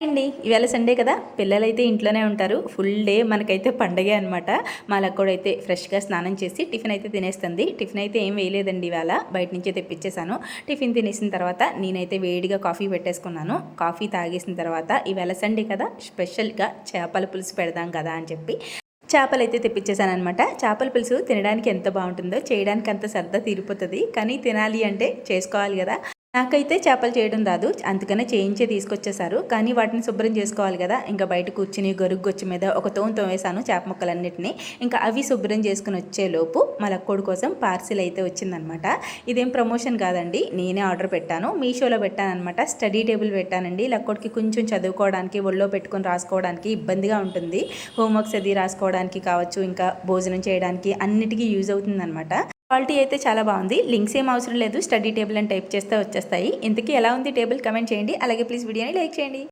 అండి. ఇవాళ సండే కదా. పిల్లలైతే ఇంట్లోనే ఉంటారు. ఫుల్ డే మనకైతే పండగే అనమాట మా లక్కోడైతే ఫ్రెష్గా స్నానం చేసి టిఫిన్ అయితే తినేస్తుంది. టిఫిన్ అయితే ఏం వేయలేదండి ఇవాళ. బయట నుంచే తెప్పించేశాను టిఫిన్ తినేసిన తర్వాత నేనైతే వేడిగా కాఫీ పెట్టేసుకున్నాను. కాఫీ తాగేసిన తర్వాత ఇవాళ సండే కదా. స్పెషల్గా చేపల పులుసు పెడదాం కదా అని చెప్పి చేపలు అయితే తెప్పించేశాను అనమాట చేపల పులుసు తినడానికి ఎంత బాగుంటుందో చేయడానికి అంత సరదా తీరిపోతుంది. కానీ తినాలి అంటే చేసుకోవాలి కదా. నాకైతే చేపలు చేయడం రాదు అందుకనే చేయించే తీసుకొచ్చేసారు కానీ వాటిని శుభ్రం చేసుకోవాలి కదా ఇంకా బయట కూర్చుని గొరుగ్గొచ్చి మీద ఒక తోం తోమేశాను చేప ముక్కలన్నింటినీ. ఇంకా అవి శుభ్రం చేసుకుని వచ్చేలోపు మా లక్కోడు కోసం పార్సిల్ అయితే వచ్చిందనమాట. ఇదేం ప్రమోషన్ కాదండి నేనే ఆర్డర్ పెట్టాను. మీషోలో పెట్టానమాట స్టడీ టేబుల్ పెట్టానండి. లక్కోడికి కొంచెం చదువుకోవడానికి ఒళ్ళో పెట్టుకొని రాసుకోవడానికి ఇబ్బందిగా ఉంటుంది. హోంవర్క్స్ అది రాసుకోవడానికి కావచ్చు ఇంకా భోజనం చేయడానికి అన్నిటికీ యూజ్ అవుతుందన్నమాట క్వాలిటీ అయితే చాలా బాగుంది. లింక్స్ ఏం అవసరం లేదు. స్టడీ టేబుల్ అని టైప్ చేస్తే వచ్చేస్తాయి. ఇంతకీ ఎలా ఉంది టేబుల్? కమెంట్ చేయండి. అలాగే ప్లీజ్ వీడియోని లైక్ చేయండి.